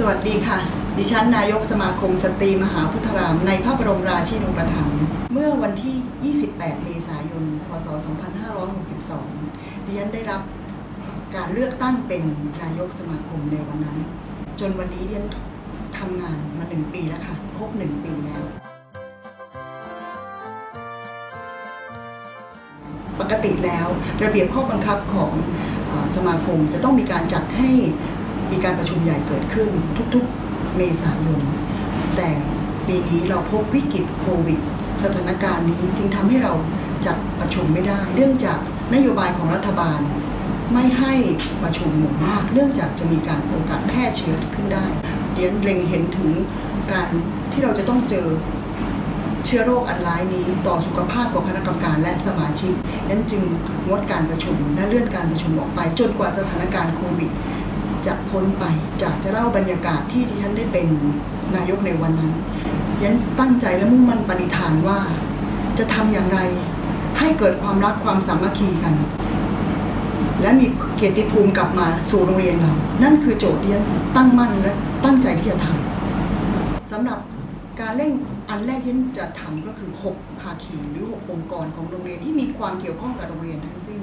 สวัสดีค่ะ ดิฉันนายกสมาคมสตรีมหาพุทธราม ในพระบรมราชินูปถัมภ์เมื่อวันที่ 28 เมษายน พศ 2562 ดิฉันได้รับการเลือกตั้งเป็นนายกสมาคมในวันนั้น จนวันนี้ดิฉันทำงานมาหนึ่งปีแล้วค่ะ ครบหนึ่งปีแล้ว ปกติแล้วระเบียบข้อบังคับของอสมาคมจะต้องมีการจัดให้ มีการประชุมใหญ่เกิดขึ้นทุกๆเมษายน แต่ปีนี้เราพบวิกฤตโควิด สถานการณ์นี้จึงทำให้เราจัดประชุมไม่ได้ เนื่องจากนโยบายของรัฐบาล ไม่ให้ประชุมหมู่มาก เนื่องจากจะมีการโอกาสแพร่เชื้อขึ้นได้เดียนเล็งเห็นถึงการที่เราจะต้องเจอเชื้อโรคอันร้ายนี้ต่อสุขภาพของคณะกรรมการและสมาชิกนั้นจึงงดการประชุมและเลื่อนการประชุมออกไป จนกว่าสถานการณ์โควิด จะพ้นไปจากจะเล่าบรรยากาศที่ที่ฉันได้เป็นนายกในวันนั้นยันตั้งใจและมุ่งมั่นปณิธานว่า จะทำอย่างไรให้เกิดความรักความสามัคคีกัน และมีเกียรติภูมิกลับมาสู่โรงเรียนเรา นั่นคือโจทย์ที่ยันตั้งมั่นและตั้งใจที่จะทำสำหรับการเร่งอันแรกที่จะทำก็คือ 6 ภาคีหรือ 6 องค์กรของโรงเรียนที่มีความเกี่ยวข้องกับโรงเรียนทั้งสิ้น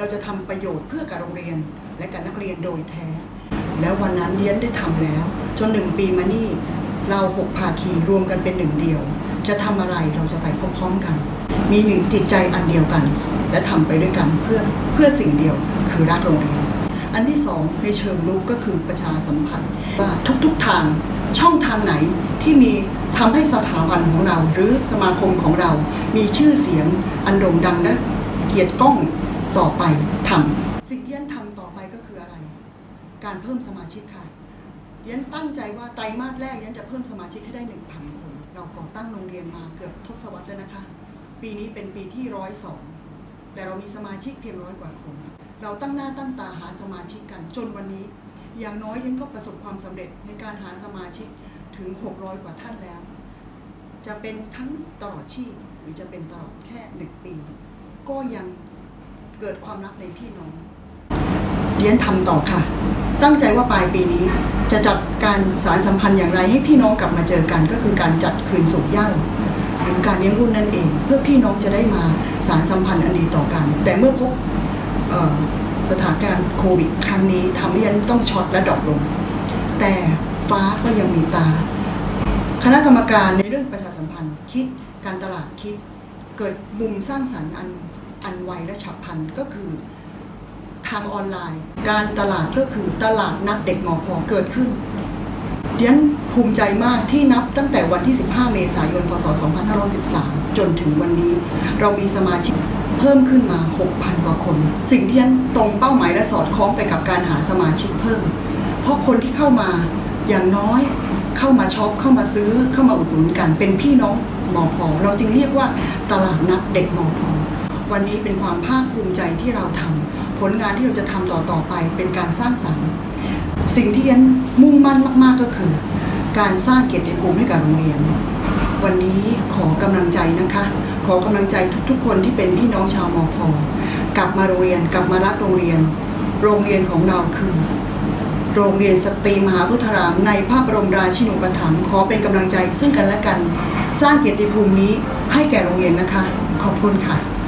เราจะทำประโยชน์เพื่อกับโรงเรียน และกับนักเรียนโดยแท้ แล้ววันนั้นเรียนได้ทำแล้ว จนหนึ่งปีมานี่เรา6ภาคีรวมกันเป็นหนึ่งเดียว จะทำอะไรเราจะไปพร้อมๆกัน มีหนึ่งจิตใจอันเดียวกัน และทำไปด้วยกันเพื่อเพื่อสิ่งเดียวคือรักโรงเรียน อันที่สองในเชิงลุกก็คือประชาสัมพันธ์ว่าทุกๆทางช่องทางไหนที่มีทำให้สถาบันของเราหรือสมาคมของเรา มีชื่อเสียงอันโด่งดังและเกียรติก้อง ต่อไปทำสิ่งที่ยันทำต่อไปก็คืออะไร การเพิ่มสมาชิกค่ะยันตั้งใจว่าไตรมาสแรกยันจะเพิ่มสมาชิกให้ได้ 1,000 คน เราก่อตั้งโรงเรียนมาเกือบทศวรรษแล้วนะคะ ปีนี้เป็นปีที่ร้อยสองแต่เรามีสมาชิกเพียงร้อยกว่าคน เราตั้งหน้าตั้งตาหาสมาชิกกันจนวันนี้ อย่างน้อยยังก็ประสบความสำเร็จในการหาสมาชิกถึง 600 กว่าท่านแล้ว จะเป็นทั้งตลอดชีพหรือจะเป็นตลอดแค่หนึ่งปี ก็ยัง เกิดความรักในพี่น้องเรียนทำต่อค่ะ ตั้งใจว่าปลายปีนี้ จะจัดการสารสัมพันธ์อย่างไร ให้พี่น้องกลับมาเจอกัน ก็คือการจัดคืนสู่เย้าหรือการเลี้ยงรุ่นนั่นเอง เพื่อพี่น้องจะได้มาสารสัมพันธ์อันดีต่อกัน แต่เมื่อพบสถานการณ์โควิดครั้งนี้ทำให้ยันต้องช็อตและดรอปลง แต่ฟ้าก็ยังมีตา คณะกรรมการในเรื่องประชาสัมพันธ์คิดการตลาดคิด เกิดมุมสร้างสรรค์อัน อันไวและฉับพลันก็คือทางออนไลน์ การตลาดก็คือตลาดนัดเด็กมอพอเกิดขึ้นเดียนภูมิใจมากที่นับตั้งแต่วันที่ 15 เมษายน พศ 2513 จนถึงวันนี้ เรามีสมาชิกเพิ่มขึ้นมา 6,000 กว่าคน สิ่งที่เดียนตรงเป้าหมายและสอดคล้องไปกับการหาสมาชิกเพิ่ม เพราะคนที่เข้ามาอย่างน้อยเข้ามาช็อปเข้ามาซื้อเข้ามาอุดหนุนกันเป็นพี่น้องมอพอเราจึงเรียกว่าตลาดนัดเด็กมอพอ วันนี้เป็นความภาคภูมิใจที่เราทำผลงานที่เราจะทำต่อต่อๆไปเป็นการสร้างสรรค์ สิ่งที่ยันมุ่งมั่นมาก ๆก็คือ การสร้างเกียรติภูมิให้กับโรงเรียน วันนี้ขอกำลังใจนะคะ ขอกำลังใจทุกๆ คนที่เป็นพี่น้องชาวมอพอกลับมาโรงเรียนกลับมารักโรงเรียน โรงเรียนของเราคือโรงเรียนสตรีมหาพุทธารามในพระบรมราชินูปถัมภ์ขอเป็นกำลังใจซึ่งกันและกัน สร้างเกียรติภูมินี้ให้แก่โรงเรียนนะคะ ขอบคุณค่ะ